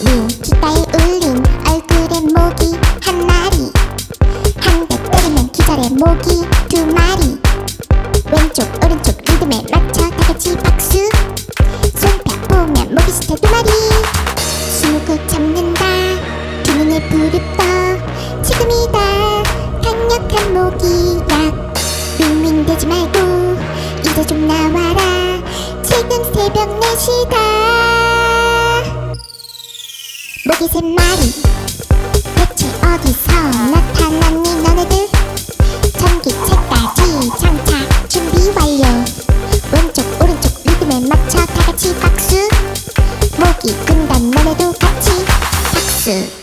윙 귓가에 울린 얼굴에 모기 한 마리 한 대 때리면 기절해 모기 두 마리 왼쪽 오른쪽 리듬에 맞춰 다 같이 박수 손뼉 보면 모기 시체 두 마리 숨을 잡는다 두 눈에 불이 떠 지금이다 강력한 모기약 윙윙대지 말고 이제 좀 나와라. 지금 새벽 4시다 마리 대체 어디서 나타났니 너네들? 전기체까지 장착 준비 완료. 왼쪽 오른쪽 리듬에 맞춰 다같이 박수. 모기 군단 너네도 같이 박수